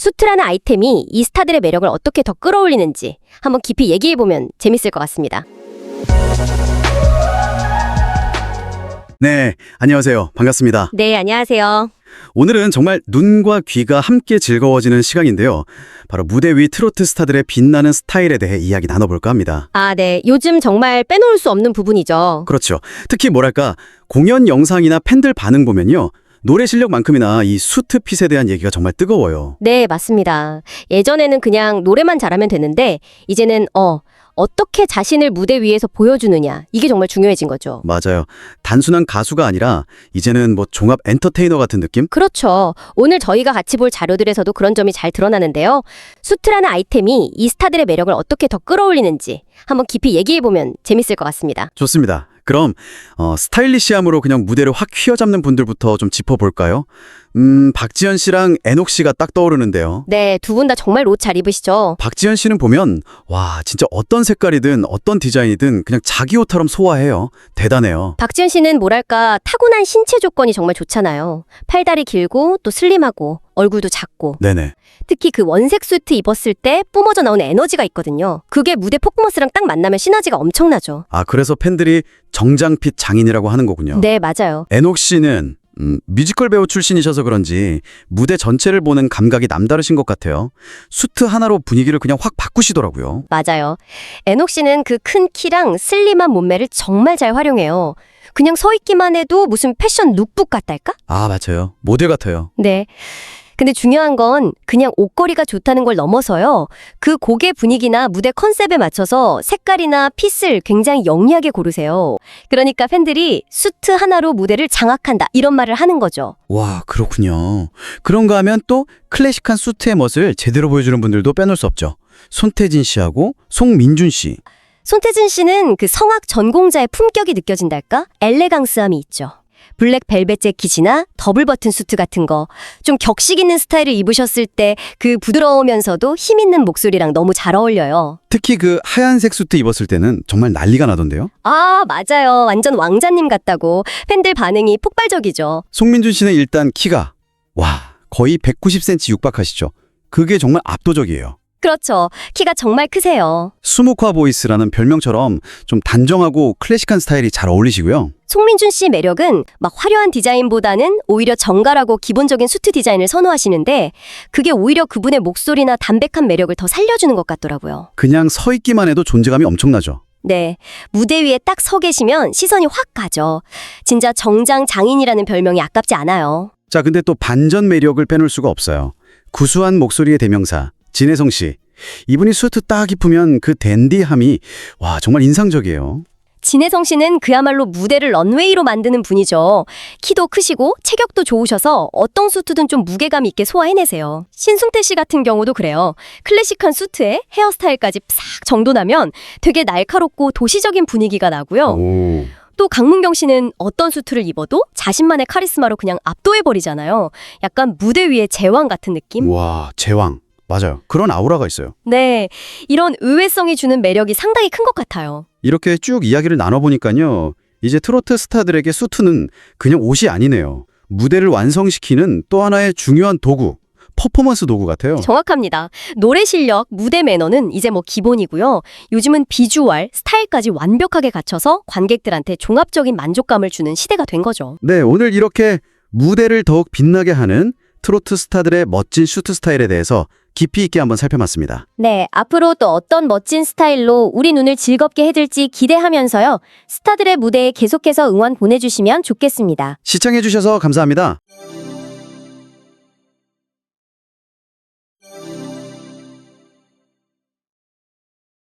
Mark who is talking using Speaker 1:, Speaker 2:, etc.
Speaker 1: 수트라는 아이템이 이 스타들의 매력을 어떻게 더 끌어올리는지 한번 깊이 얘기해보면 재밌을 것 같습니다.
Speaker 2: 네, 안녕하세요. 반갑습니다.
Speaker 1: 네, 안녕하세요.
Speaker 2: 오늘은 정말 눈과 귀가 함께 즐거워지는 시간인데요. 바로 무대 위 트로트 스타들의 빛나는 스타일에 대해 이야기 나눠볼까 합니다.
Speaker 1: 아, 네. 요즘 정말 빼놓을 수 없는 부분이죠.
Speaker 2: 그렇죠. 특히 뭐랄까, 공연 영상이나 팬들 반응 보면요. 노래 실력만큼이나 이 수트핏에 대한 얘기가 정말 뜨거워요.
Speaker 1: 네, 맞습니다. 예전에는 그냥 노래만 잘하면 되는데, 이제는, 어, 어떻게 자신을 무대 위에서 보여주느냐. 이게 정말 중요해진 거죠.
Speaker 2: 맞아요. 단순한 가수가 아니라 이제는 뭐 종합 엔터테이너 같은 느낌?
Speaker 1: 그렇죠. 오늘 저희가 같이 볼 자료들에서도 그런 점이 잘 드러나는데요. 수트라는 아이템이 이 스타들의 매력을 어떻게 더 끌어올리는지 한번 깊이 얘기해보면 재밌을 것 같습니다.
Speaker 2: 좋습니다. 그럼 어, 스타일리시함으로 그냥 무대를 확 휘어잡는 분들부터 좀 짚어볼까요? 음, 박지현 씨랑 애녹 씨가 딱 떠오르는데요.
Speaker 1: 네, 두 분 다 정말 옷 잘 입으시죠?
Speaker 2: 박지현 씨는 보면 와 진짜 어떤 색깔이든 어떤 디자인이든 그냥 자기 옷처럼 소화해요. 대단해요.
Speaker 1: 박지현 씨는 뭐랄까 타고난 신체 조건이 정말 좋잖아요. 팔다리 길고 또 슬림하고 얼굴도 작고
Speaker 2: 네네.
Speaker 1: 특히 그 원색 수트 입었을 때 뿜어져 나오는 에너지가 있거든요. 그게 무대 퍼포먼스랑 딱 만나면 시너지가 엄청나죠.
Speaker 2: 아 그래서 팬들이 정장핏 장인이라고 하는 거군요.
Speaker 1: 네, 맞아요.
Speaker 2: 애녹 씨는 음, 뮤지컬 배우 출신이셔서 그런지 무대 전체를 보는 감각이 남다르신 것 같아요. 수트 하나로 분위기를 그냥 확 바꾸시더라고요.
Speaker 1: 맞아요. 에녹 씨는 그 큰 키랑 슬림한 몸매를 정말 잘 활용해요. 그냥 서 있기만 해도 무슨 패션 룩북 같달까?
Speaker 2: 아 맞아요. 모델 같아요.
Speaker 1: 네. 근데 중요한 건 그냥 옷걸이가 좋다는 걸 넘어서요. 그 곡의 분위기나 무대 컨셉에 맞춰서 색깔이나 핏을 굉장히 영리하게 고르세요. 그러니까 팬들이 수트 하나로 무대를 장악한다 이런 말을 하는 거죠.
Speaker 2: 와 그렇군요. 그런가 하면 또 클래식한 수트의 멋을 제대로 보여주는 분들도 빼놓을 수 없죠. 손태진 씨하고 송민준 씨.
Speaker 1: 손태진 씨는 그 성악 전공자의 품격이 느껴진달까? 엘레강스함이 있죠. 블랙 벨벳 재킷이나 더블 버튼 수트 같은 거 좀 격식 있는 스타일을 입으셨을 때 그 부드러우면서도 힘 있는 목소리랑 너무 잘 어울려요.
Speaker 2: 특히 그 하얀색 수트 입었을 때는 정말 난리가 나던데요.
Speaker 1: 아, 맞아요. 완전 왕자님 같다고. 팬들 반응이 폭발적이죠.
Speaker 2: 송민준 씨는 일단 키가 와 거의 190cm 육박하시죠. 그게 정말 압도적이에요.
Speaker 1: 그렇죠. 키가 정말 크세요.
Speaker 2: 수묵화 보이스라는 별명처럼 좀 단정하고 클래식한 스타일이 잘 어울리시고요.
Speaker 1: 송민준 씨 매력은 막 화려한 디자인보다는 오히려 정갈하고 기본적인 수트 디자인을 선호하시는데 그게 오히려 그분의 목소리나 담백한 매력을 더 살려주는 것 같더라고요.
Speaker 2: 그냥 서 있기만 해도 존재감이 엄청나죠.
Speaker 1: 네. 무대 위에 딱 서 계시면 시선이 확 가죠. 진짜 정장 장인이라는 별명이 아깝지 않아요.
Speaker 2: 자, 근데 또 반전 매력을 빼놓을 수가 없어요. 구수한 목소리의 대명사 진혜성 씨. 이분이 수트 딱 입으면 그 댄디함이 와 정말 인상적이에요.
Speaker 1: 진혜성 씨는 그야말로 무대를 런웨이로 만드는 분이죠. 키도 크시고 체격도 좋으셔서 어떤 수트든 좀 무게감 있게 소화해내세요. 신승태 씨 같은 경우도 그래요. 클래식한 수트에 헤어스타일까지 싹 정돈하면 되게 날카롭고 도시적인 분위기가 나고요.
Speaker 2: 오.
Speaker 1: 또 강문경 씨는 어떤 수트를 입어도 자신만의 카리스마로 그냥 압도해버리잖아요. 약간 무대 위의 제왕 같은 느낌?
Speaker 2: 와 제왕 맞아요. 그런 아우라가 있어요.
Speaker 1: 네. 이런 의외성이 주는 매력이 상당히 큰 것 같아요.
Speaker 2: 이렇게 쭉 이야기를 나눠보니까요. 이제 트로트 스타들에게 수트는 그냥 옷이 아니네요. 무대를 완성시키는 또 하나의 중요한 도구, 퍼포먼스 도구 같아요.
Speaker 1: 정확합니다. 노래 실력, 무대 매너는 이제 뭐 기본이고요. 요즘은 비주얼, 스타일까지 완벽하게 갖춰서 관객들한테 종합적인 만족감을 주는 시대가 된 거죠.
Speaker 2: 네, 오늘 이렇게 무대를 더욱 빛나게 하는 트로트 스타들의 멋진 슈트 스타일에 대해서 깊이 있게 한번 살펴봤습니다.
Speaker 1: 네, 앞으로 또 어떤 멋진 스타일로 우리 눈을 즐겁게 해줄지 기대하면서요. 스타들의 무대에 계속해서 응원 보내주시면 좋겠습니다.
Speaker 2: 시청해주셔서 감사합니다.